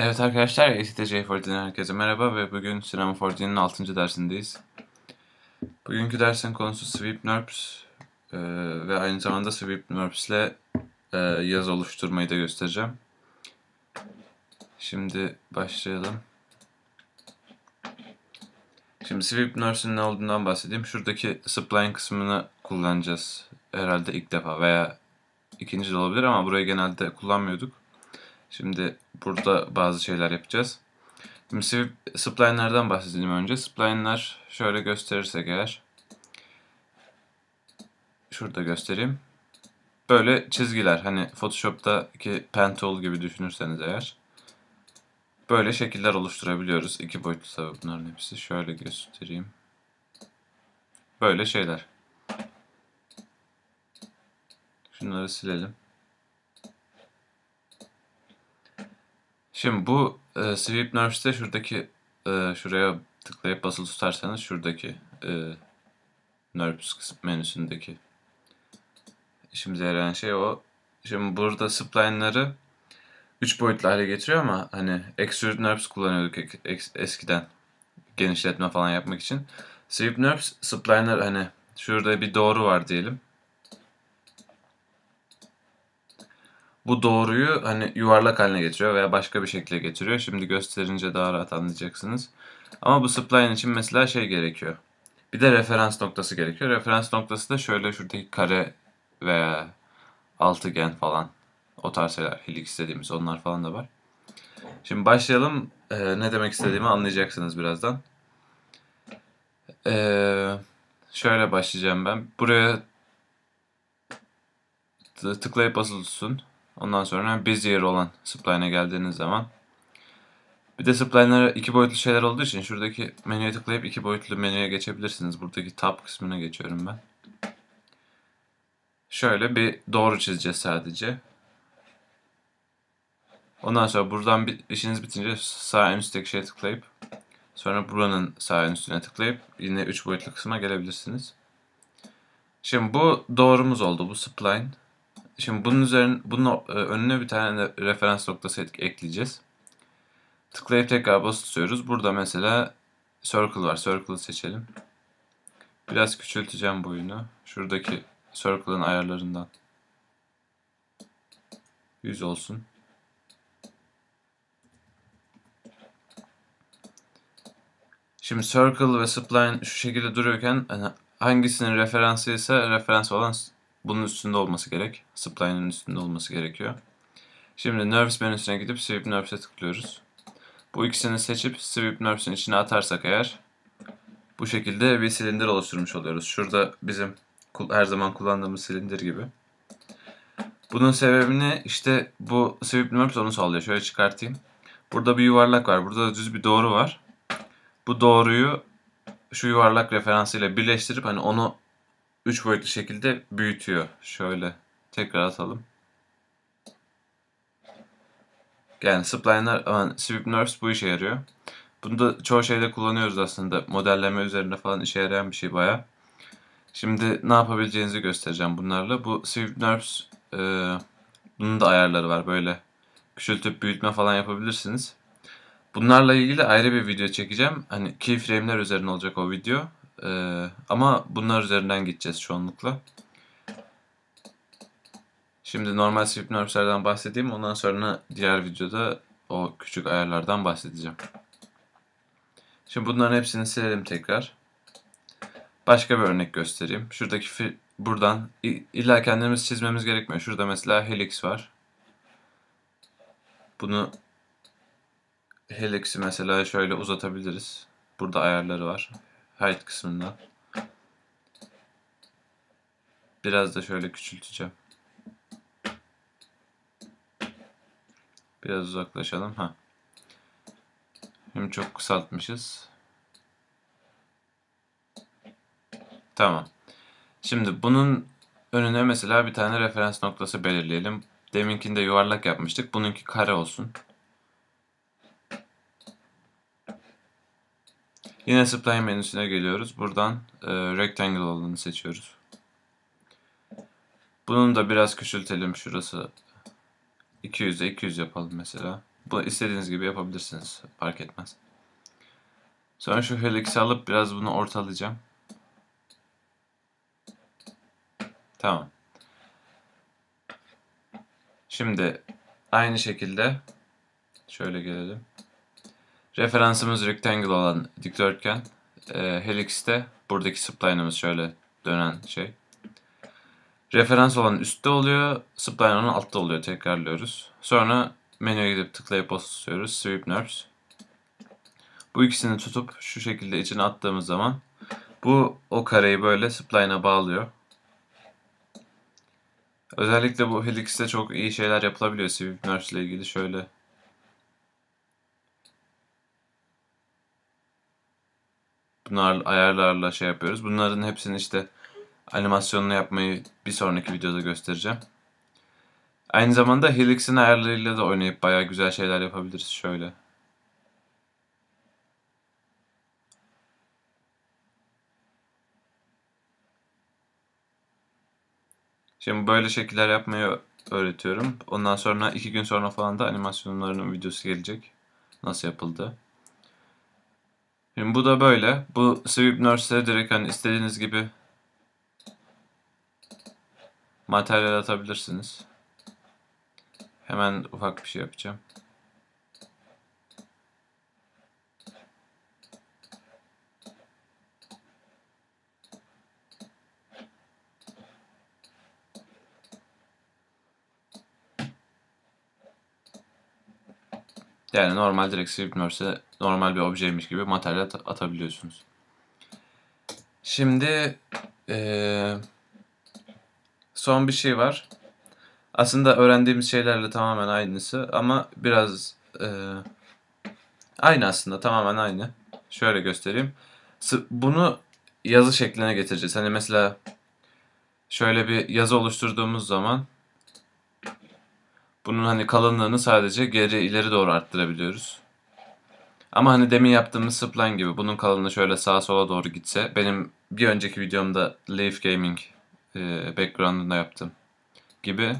Evet arkadaşlar, ETC 14'den herkese merhaba ve bugün Sinema 14'nin 6. dersindeyiz. Bugünkü dersin konusu Sweep NURBS ee, ve aynı zamanda Sweep NURBS ile e, yaz oluşturmayı da göstereceğim. Şimdi başlayalım. Şimdi Sweep NURBS'ün ne olduğundan bahsedeyim. Şuradaki spline kısmını kullanacağız herhalde ilk defa veya ikinci de olabilir ama burayı genelde kullanmıyorduk. Şimdi burada bazı şeyler yapacağız. Şimdi spline'lerden bahsedelim önce. Spline'ler şöyle gösterirsek eğer. Şurada göstereyim. Böyle çizgiler. Hani Photoshop'taki pen tool gibi düşünürseniz eğer. Böyle şekiller oluşturabiliyoruz. İki boyutlu tabi bunların hepsi. Şöyle göstereyim. Böyle şeyler. Şunları silelim. Şimdi bu e, Sweep Nerves'te şuradaki e, şuraya tıklayıp basılı tutarsanız şuradaki e, Nerves menüsündeki işimize yarayan şey o. Şimdi burada spline'ları 3 boyutlu hale getiriyor ama hani Extrude Nerves kullanıyorduk eskiden genişletme falan yapmak için. Sweep Nerves spline'lar hani şurada bir doğru var diyelim. Bu doğruyu hani yuvarlak haline getiriyor veya başka bir şekilde getiriyor. Şimdi gösterince daha rahat anlayacaksınız. Ama bu spline için mesela şey gerekiyor. Bir de referans noktası gerekiyor. Referans noktası da şöyle şuradaki kare veya altıgen falan o tarz şeyler, helix dediğimiz onlar falan da var. Şimdi başlayalım. Ee, ne demek istediğimi anlayacaksınız birazdan. Ee, şöyle başlayacağım ben. Buraya tıklayıp basılı tutsun. Ondan sonra Bezier olan spline'e geldiğiniz zaman bir de spline'lara iki boyutlu şeyler olduğu için şuradaki menüye tıklayıp iki boyutlu menüye geçebilirsiniz. Buradaki tab kısmına geçiyorum ben. Şöyle bir doğru çizeceğiz sadece. Ondan sonra buradan işiniz bitince sağ en üstteki şeye tıklayıp sonra buranın sağ en üstüne tıklayıp yine 3 boyutlu kısma gelebilirsiniz. Şimdi bu doğrumuz oldu bu spline. Şimdi bunun üzerine bunun e, önüne bir tane referans noktası ekleyeceğiz. Tıklayıp tekrar basılı tutuyoruz. Burada mesela circle var. Circle'ı seçelim. Biraz küçülteceğim boyunu. Şuradaki circle'ın ayarlarından 100 olsun. Şimdi circle ve spline şu şekilde duruyorken hani hangisinin referansı ise referans olan bunun üstünde olması gerek. Spline'ın üstünde olması gerekiyor. Şimdi Nerves menüsüne gidip Sweep Nerves'e tıklıyoruz. Bu ikisini seçip Sweep Nerves'in içine atarsak eğer bu şekilde bir silindir oluşturmuş oluyoruz. Şurada bizim her zaman kullandığımız silindir gibi. Bunun sebebini işte bu Sweep Nerves onu sağlıyor. Şöyle çıkartayım. Burada bir yuvarlak var. Burada da düz bir doğru var. Bu doğruyu şu yuvarlak referansıyla birleştirip hani onu 3 boyutlu şekilde büyütüyor. Şöyle tekrar atalım. Yani spline'lar, aman sweep nerves bu işe yarıyor. Bunu da çoğu şeyde kullanıyoruz aslında. Modelleme üzerinde falan işe yarayan bir şey baya. Şimdi ne yapabileceğinizi göstereceğim bunlarla. Bu sweep nerves e, bunun da ayarları var. Böyle küçültüp büyütme falan yapabilirsiniz. Bunlarla ilgili ayrı bir video çekeceğim. Hani keyframe'ler üzerine olacak o video. Ee, ama bunlar üzerinden gideceğiz çoğunlukla. Şimdi normal sweep nerves'lerden bahsedeyim. Ondan sonra diğer videoda o küçük ayarlardan bahsedeceğim. Şimdi bunların hepsini silelim tekrar. Başka bir örnek göstereyim. Şuradaki buradan illa kendimiz çizmemiz gerekmiyor. Şurada mesela helix var. Bunu helix'i mesela şöyle uzatabiliriz. Burada ayarları var height kısmından. Biraz da şöyle küçülteceğim. Biraz uzaklaşalım. Ha. Şimdi çok kısaltmışız. Tamam. Şimdi bunun önüne mesela bir tane referans noktası belirleyelim. Deminkinde yuvarlak yapmıştık. Bununki kare olsun. Yine Spline menüsüne geliyoruz. Buradan e, Rectangle olanı seçiyoruz. Bunun da biraz küçültelim. Şurası 200'e 200 yapalım mesela. Bu istediğiniz gibi yapabilirsiniz. Fark etmez. Sonra şu helix'i alıp biraz bunu ortalayacağım. Tamam. Şimdi aynı şekilde şöyle gelelim. Referansımız rectangle olan dikdörtgen. E, helix'te buradaki spline'ımız şöyle dönen şey. Referans olan üstte oluyor, spline olan altta oluyor. Tekrarlıyoruz. Sonra menüye gidip tıklayıp basıyoruz. Sweep Nerves. Bu ikisini tutup şu şekilde içine attığımız zaman bu o kareyi böyle spline'a bağlıyor. Özellikle bu Helix'te çok iyi şeyler yapılabiliyor Sweep Nerves ile ilgili. Şöyle Bunlar ayarlarla şey yapıyoruz. Bunların hepsini işte animasyonunu yapmayı bir sonraki videoda göstereceğim. Aynı zamanda Helix'in ayarlarıyla da oynayıp bayağı güzel şeyler yapabiliriz. Şöyle. Şimdi böyle şekiller yapmayı öğretiyorum. Ondan sonra iki gün sonra falan da animasyonlarının videosu gelecek. Nasıl yapıldı. Şimdi bu da böyle. Bu sweep nurse'leri direkt hani istediğiniz gibi materyal atabilirsiniz. Hemen ufak bir şey yapacağım. Yani normal direkt sweep normal bir objeymiş gibi materyal at atabiliyorsunuz. Şimdi ee, son bir şey var. Aslında öğrendiğimiz şeylerle tamamen aynısı ama biraz ee, aynı aslında tamamen aynı. Şöyle göstereyim. Bunu yazı şekline getireceğiz. Hani mesela şöyle bir yazı oluşturduğumuz zaman bunun hani kalınlığını sadece geri ileri doğru arttırabiliyoruz. Ama hani demin yaptığımız spline gibi bunun kalınlığı şöyle sağa sola doğru gitse benim bir önceki videomda Leaf Gaming e, background'ında yaptım gibi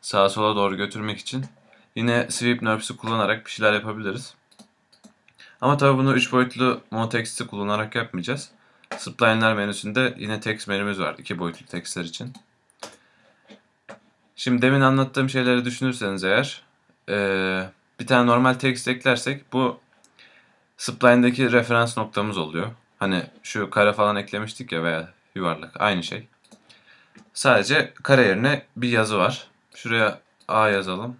sağa sola doğru götürmek için yine sweep nerfs'ü kullanarak bir şeyler yapabiliriz. Ama tabi bunu 3 boyutlu monotext'i kullanarak yapmayacağız. Spline'ler menüsünde yine text menümüz var 2 boyutlu textler için. Şimdi demin anlattığım şeyleri düşünürseniz eğer e, bir tane normal text eklersek bu spline'deki referans noktamız oluyor. Hani şu kare falan eklemiştik ya veya yuvarlak aynı şey. Sadece kare yerine bir yazı var. Şuraya A yazalım.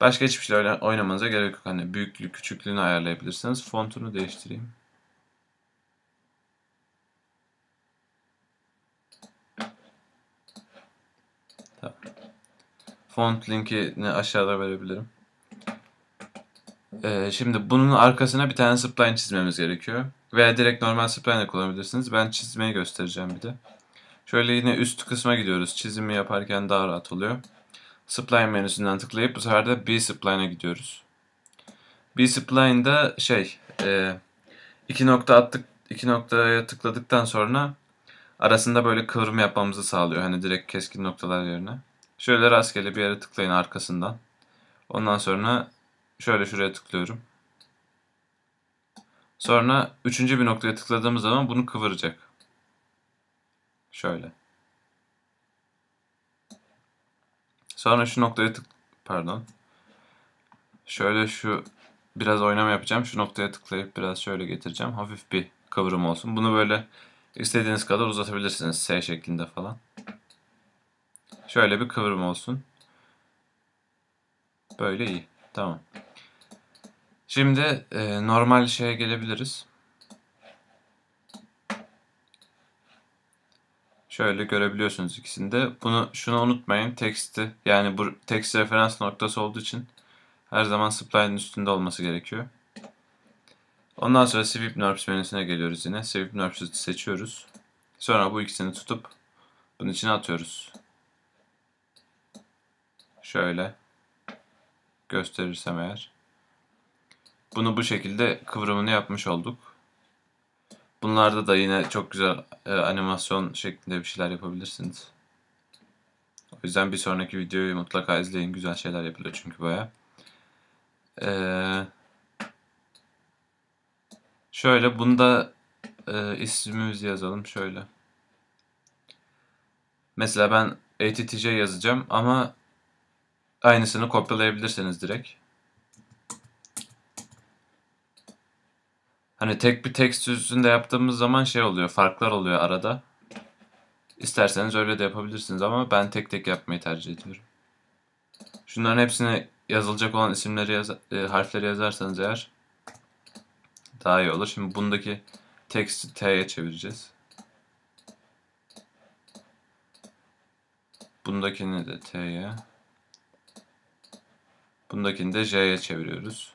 Başka hiçbir şey oynamanıza gerek yok. Hani büyüklük, küçüklüğünü ayarlayabilirsiniz. Fontunu değiştireyim. Font linkini aşağıda verebilirim. Ee, şimdi bunun arkasına bir tane spline çizmemiz gerekiyor. Veya direkt normal spline kullanabilirsiniz. Ben çizmeyi göstereceğim bir de. Şöyle yine üst kısma gidiyoruz. Çizimi yaparken daha rahat oluyor. Spline menüsünden tıklayıp bu sefer de B-Spline'a gidiyoruz. B-Spline'da şey e, iki nokta attık iki noktaya tıkladıktan sonra arasında böyle kıvrım yapmamızı sağlıyor. Hani direkt keskin noktalar yerine. Şöyle rastgele bir yere tıklayın arkasından. Ondan sonra şöyle şuraya tıklıyorum. Sonra üçüncü bir noktaya tıkladığımız zaman bunu kıvıracak. Şöyle. Sonra şu noktaya tık pardon. Şöyle şu biraz oynama yapacağım. Şu noktaya tıklayıp biraz şöyle getireceğim. Hafif bir kıvrım olsun. Bunu böyle istediğiniz kadar uzatabilirsiniz. S şeklinde falan. Şöyle bir kıvrım olsun. Böyle iyi. Tamam. Şimdi e, normal şeye gelebiliriz. Şöyle görebiliyorsunuz ikisinde. Bunu şunu unutmayın. Teksti yani bu text referans noktası olduğu için her zaman spline'ın üstünde olması gerekiyor. Ondan sonra sweep nerves menüsüne geliyoruz yine. Sweep nerves'ı seçiyoruz. Sonra bu ikisini tutup bunun içine atıyoruz. Şöyle gösterirsem eğer. Bunu bu şekilde kıvrımını yapmış olduk. Bunlarda da yine çok güzel e, animasyon şeklinde bir şeyler yapabilirsiniz. yüzden bir sonraki videoyu mutlaka izleyin. Güzel şeyler yapılıyor çünkü baya. Ee, şöyle bunda e, ismimizi yazalım şöyle. Mesela ben ATTC yazacağım ama aynısını kopyalayabilirsiniz direkt. Hani tek bir tekst üstünde yaptığımız zaman şey oluyor, farklar oluyor arada. İsterseniz öyle de yapabilirsiniz ama ben tek tek yapmayı tercih ediyorum. Şunların hepsine yazılacak olan isimleri yaz e, harfleri yazarsanız eğer daha iyi olur. Şimdi bundaki teksti T'ye çevireceğiz. Bundakini de T'ye. Bundakini de J'ye çeviriyoruz.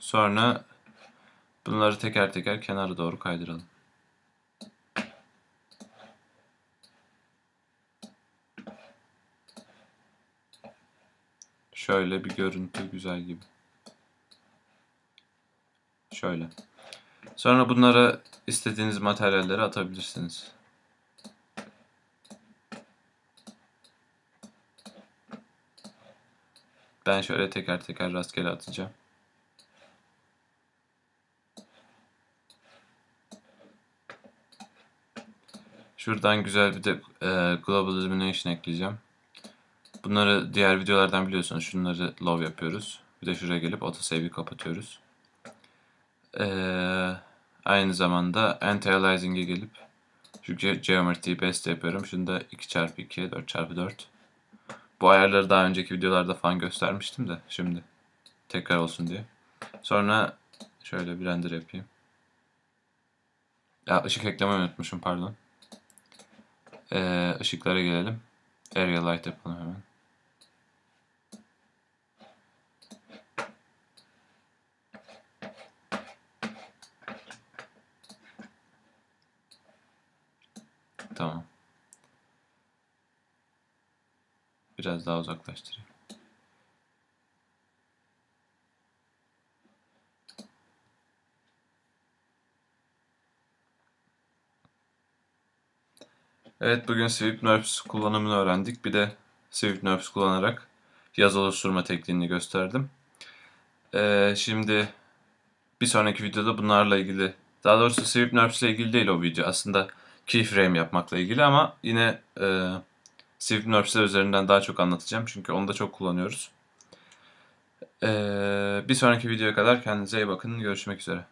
Sonra bunları teker teker kenara doğru kaydıralım. Şöyle bir görüntü güzel gibi. Şöyle. Sonra bunlara istediğiniz materyalleri atabilirsiniz. Ben şöyle teker teker rastgele atacağım. Şuradan güzel bir de e, Global Illumination ekleyeceğim. Bunları diğer videolardan biliyorsunuz. Şunları low yapıyoruz. Bir de şuraya gelip autosave'i kapatıyoruz. Ee, aynı zamanda anti-aliasing'e gelip şu geometry'yi best yapıyorum. Şunu da 2 çarpı 2 4 çarpı 4 Bu ayarları daha önceki videolarda falan göstermiştim de şimdi tekrar olsun diye. Sonra şöyle bir render yapayım. Ya ışık eklemeyi unutmuşum pardon. Ee, ışıklara gelelim. Area light yapalım hemen. Tamam. Biraz daha uzaklaştırayım. Evet bugün Sweep Nerves kullanımını öğrendik. Bir de Sweep Nerves kullanarak yaz oluşturma tekniğini gösterdim. Ee, şimdi bir sonraki videoda bunlarla ilgili, daha doğrusu Sweep Nerves ile ilgili değil o video. Aslında keyframe yapmakla ilgili ama yine e, Swift Nerfs'ler üzerinden daha çok anlatacağım. Çünkü onu da çok kullanıyoruz. E, bir sonraki videoya kadar kendinize iyi bakın. Görüşmek üzere.